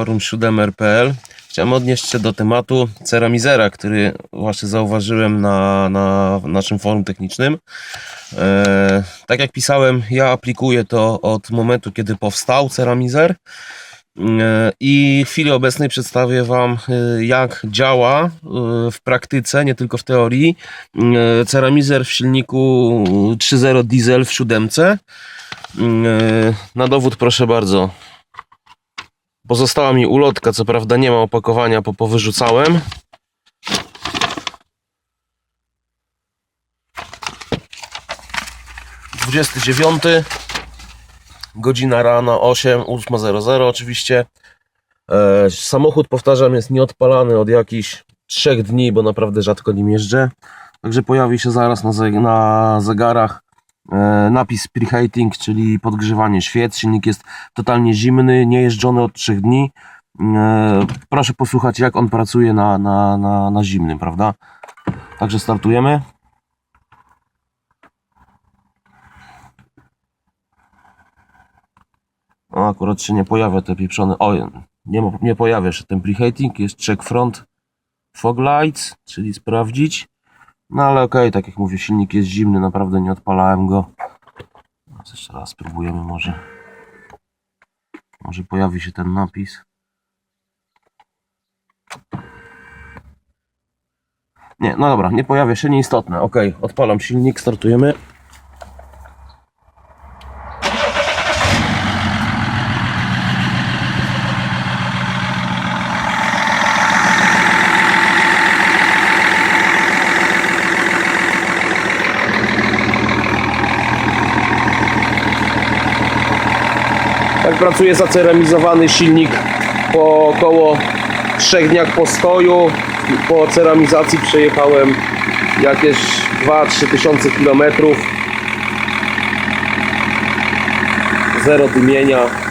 forum 7rpl. Chciałem odnieść się do tematu ceramizera, który właśnie zauważyłem na, na naszym forum technicznym. E, tak jak pisałem, ja aplikuję to od momentu, kiedy powstał ceramizer. E, I w chwili obecnej przedstawię Wam, e, jak działa e, w praktyce, nie tylko w teorii, ceramizer w silniku 3.0 diesel w siódemce. Na dowód proszę bardzo. Pozostała mi ulotka, co prawda nie ma opakowania, bo powyrzucałem. Dwudziesty dziewiąty, godzina rana 8, 8.00 oczywiście. E, samochód, powtarzam, jest nieodpalany od jakichś trzech dni, bo naprawdę rzadko nim jeżdżę. Także pojawi się zaraz na, na zegarach napis preheating, czyli podgrzewanie świec. Silnik jest totalnie zimny, niejeżdżony od 3 dni. E, Proszę posłuchać, jak on pracuje na, na, na, na zimnym, prawda? Także startujemy. O, akurat się nie pojawia te pieprzone. O, nie, nie pojawia się ten preheating. Jest check front fog lights, czyli sprawdzić. No ale okej, tak jak mówię, silnik jest zimny, naprawdę nie odpalałem go. Teraz Jeszcze raz spróbujemy może. Może pojawi się ten napis. Nie, no dobra, nie pojawia się, nieistotne. Ok, odpalam silnik, startujemy. Tak pracuje zaceramizowany silnik po około 3 dniach postoju. Po ceramizacji przejechałem jakieś 2-3 tysiące kilometrów. Zero dymienia.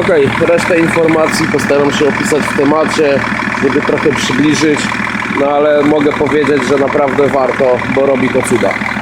Ok, resztę informacji postaram się opisać w temacie, żeby trochę przybliżyć, no ale mogę powiedzieć, że naprawdę warto, bo robi to cuda.